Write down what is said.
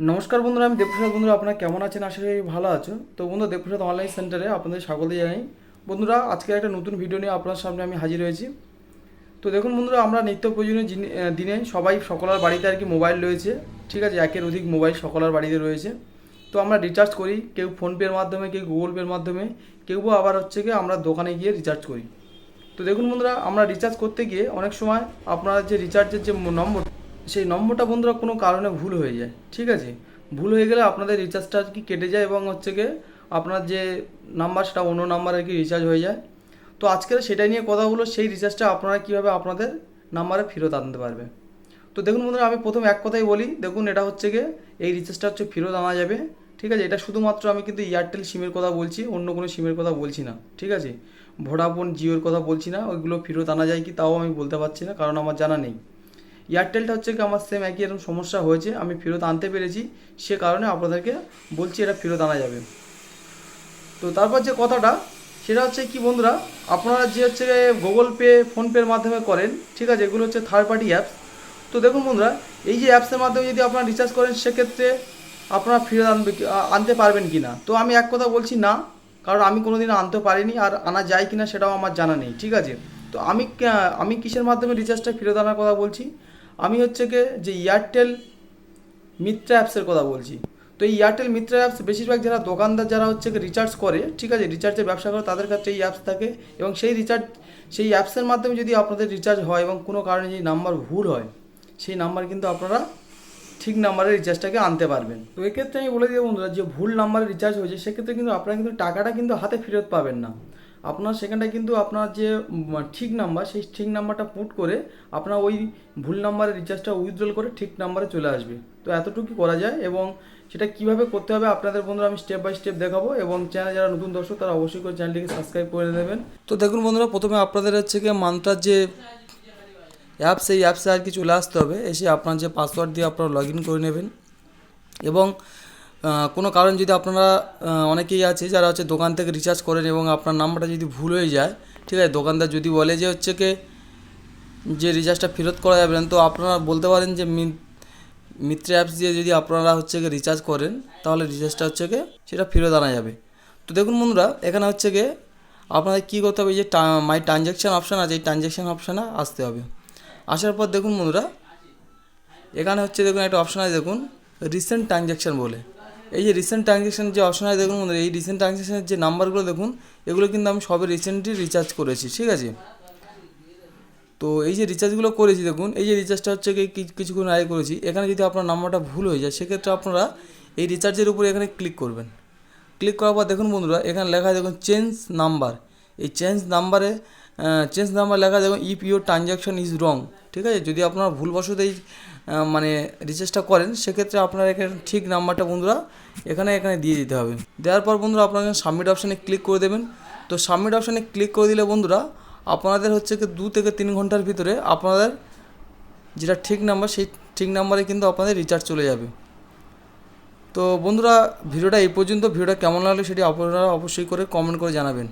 নমস্কার বন্ধুরা, আমি দেবপ্রসাদ। বন্ধুরা, আপনারা কেমন আছেন? আশা করি ভালো আছো। তো বন্ধু দেবপ্রসাদ অনলাইন সেন্টারে আপনাদের স্বাগত জানাই। বন্ধুরা, আজকে একটা নতুন ভিডিও নিয়ে আপনার সামনে আমি হাজির হয়েছি। তো দেখুন বন্ধুরা, আমরা নিত্য প্রয়োজনীয় জিনি- দিনে সবাই সকলের বাড়িতে আর কি মোবাইল রয়েছে। ঠিক আছে, একের অধিক মোবাইল সকলের বাড়িতে রয়েছে। তো আমরা রিচার্জ করি, কেউ ফোনপের মাধ্যমে, কেউ গুগল পের মাধ্যমে, কেউ বা আবার হচ্ছে কি আমরা দোকানে গিয়ে রিচার্জ করি। তো দেখুন বন্ধুরা, আমরা রিচার্জ করতে গিয়ে অনেক সময় আপনার যে রিচার্জের যে নম্বর সেই নম্বরটা বন্ধুরা কোনো কারণে ভুল হয়ে যায়, ঠিক আছে? ভুল হয়ে গেলে আপনাদের রিচার্জটা আর কি কেটে যায় এবং হচ্ছে গিয়ে আপনার যে নাম্বার সেটা অন্য নাম্বার আর কি রিচার্জ হয়ে যায়। তো আজকের সেটা নিয়ে কথা হলো, সেই রিচার্জটা আপনারা কীভাবে আপনাদের নাম্বারে ফেরত আনতে পারবে তো দেখুন বন্ধুরা, আমি প্রথম এক কথাই বলি, দেখুন এটা হচ্ছে গিয়ে এই রিচার্জটা হচ্ছে ফেরত আনা যাবে, ঠিক আছে? এটা শুধুমাত্র আমি কিন্তু এয়ারটেল সিমের কথা বলছি, অন্য কোনো সিমের কথা বলছি না, ঠিক আছে? ভোডাফোন জিওর কথা বলছি না, ওইগুলো ফেরত আনা যায় কি তাও আমি বলতে পারছি না, কারণ আমার জানা নেই। এয়ারটেলটা হচ্ছে কি আমার সেম একই এরকম সমস্যা হয়েছে, আমি ফেরত আনতে পেরেছি, সে কারণে আপনাদেরকে বলছি এটা ফেরত আনা যাবে। তো তারপর যে কথাটা, সেটা হচ্ছে কি বন্ধুরা, আপনারা যে হচ্ছে গুগল পে ফোনপের মাধ্যমে করেন, ঠিক আছে, এগুলো হচ্ছে থার্ড পার্টি অ্যাপস তো দেখুন বন্ধুরা, এই যে অ্যাপসের মাধ্যমে যদি আপনারা রিচার্জ করেন, সেক্ষেত্রে আপনারা ফেরত আনবে আনতে পারবেন কি না তো আমি এক কথা বলছি না, কারণ আমি কোনোদিন আনতে পারিনি, আর আনা যায় কি না সেটাও আমার জানা নেই, ঠিক আছে? তো আমি আমি কিসের মাধ্যমে রিচার্জটা ফেরত আনার কথা বলছি? আমি হচ্ছে কি যে এয়ারটেল মিত্রা অ্যাপসের কথা বলছি। তো এই এয়ারটেল মিত্রা অ্যাপস বেশিরভাগ যারা দোকানদার, যারা হচ্ছে রিচার্জ করে, ঠিক আছে? রিচার্জের ব্যবসা করে, তাদের কাছে এই অ্যাপস থাকে এবং সেই রিচার্জ সেই অ্যাপসের মাধ্যমে যদি আপনাদের রিচার্জ হয় এবং কোনো কারণে যদি নাম্বার ভুল হয়, সেই নাম্বার কিন্তু আপনারা ঠিক নাম্বারে রিচার্জটাকে আনতে পারবেন। তো এক্ষেত্রে আমি বলে দিই বন্ধুরা, যে ভুল নাম্বারে রিচার্জ হয়েছে, সেক্ষেত্রে কিন্তু আপনারা কিন্তু টাকাটা কিন্তু হাতে ফেরত পাবেন না। আপনার সেখানটায় কিন্তু আপনার যে ঠিক নাম্বার সেই ঠিক নাম্বারটা পুট করে আপনার ওই ভুল নাম্বারে রিচার্জটা উইথড্রল করে ঠিক নাম্বারে চলে আসবে। তো এতটুকু করা যায় এবং সেটা কীভাবে করতে হবে আপনাদের বন্ধুরা আমি স্টেপ বাই স্টেপ দেখাবো এবং চ্যানেলে যারা নতুন দর্শক তারা অবশ্যই করে চ্যানেলটিকে সাবস্ক্রাইব করে দেবেন তো দেখুন বন্ধুরা, প্রথমে আপনাদের হচ্ছে কি মান্ত্রার যে অ্যাপস এই অ্যাপসে আর কি চলে আসতে হবে। এসে আপনার যে পাসওয়ার্ড দিয়ে আপনারা লগ ইন করে নেবেন। এবং কোনো কারণ যদি আপনারা অনেকেই আছে যারা হচ্ছে দোকান থেকে রিচার্জ করেন এবং আপনার নাম্বারটা যদি ভুল হয়ে যায়, ঠিক আছে? দোকানদার যদি বলে যে হচ্ছে কি, যে রিচার্জটা ফেরত করা যাবে না, তো আপনারা বলতে পারেন যে মিত্র অ্যাপস দিয়ে যদি আপনারা হচ্ছে গিয়ে রিচার্জ করেন, তাহলে রিচার্জটা হচ্ছে গিয়ে সেটা ফেরত আনা যাবে। তো দেখুন বন্ধুরা, এখানে হচ্ছে গিয়ে আপনাদের কী করতে হবে যে মাই ট্রানজ্যাকশান অপশান আছে, এই ট্রানজ্যাকশান অপশানে আসতে হবে। আসার পর দেখুন বন্ধুরা, এখানে হচ্ছে দেখুন একটা অপশান আছে দেখুন রিসেন্ট ট্রানজ্যাকশান বলে। এই যে রিসেন্ট ট্রানজ্যাকশান যে অপশান আছে, দেখুন এই রিসেন্ট ট্রানজ্যাকশানের যে নাম্বারগুলো দেখুন, এগুলো কিন্তু আমি সবে রিসেন্টলি রিচার্জ করেছি, ঠিক আছে? তো এই যে রিচার্জগুলো করেছি, দেখুন, এই যে রিচার্জটা হচ্ছে কিছুক্ষণ আগে করেছি, এখানে যদি আপনার নাম্বারটা ভুল হয়ে যায়, সেক্ষেত্রে আপনারা এই রিচার্জের উপরে এখানে ক্লিক করবেন। ক্লিক করার পর দেখুন বন্ধুরা, এখানে লেখা দেখুন চেঞ্জ নাম্বার এই চেঞ্জ নাম্বারে চেঞ্জ নাম্বার লেখা দেখুন if your transaction is wrong ঠিক আছে? যদি আপনারা ভুলবশত এই মানে রিচার্জটা করেন, সেক্ষেত্রে আপনার এখানে ঠিক নাম্বারটা বন্ধুরা এখানে এখানে দিয়ে দিতে হবে। দেওয়ার পর বন্ধুরা আপনারা সাবমিট অপশানে ক্লিক করে দেবেন, তো সাবমিট অপশানে ক্লিক করে দিলে বন্ধুরা আপনাদের হচ্ছে দু থেকে তিন ঘণ্টার ভিতরে আপনাদের যেটা ঠিক নাম্বার, সেই ঠিক নাম্বারে কিন্তু আপনাদের রিচার্জ চলে যাবে। তো বন্ধুরা, ভিডিওটা এই পর্যন্ত। ভিডিওটা কেমন লাগল সেটি আপনারা অবশ্যই করে কমেন্ট করে জানাবেন।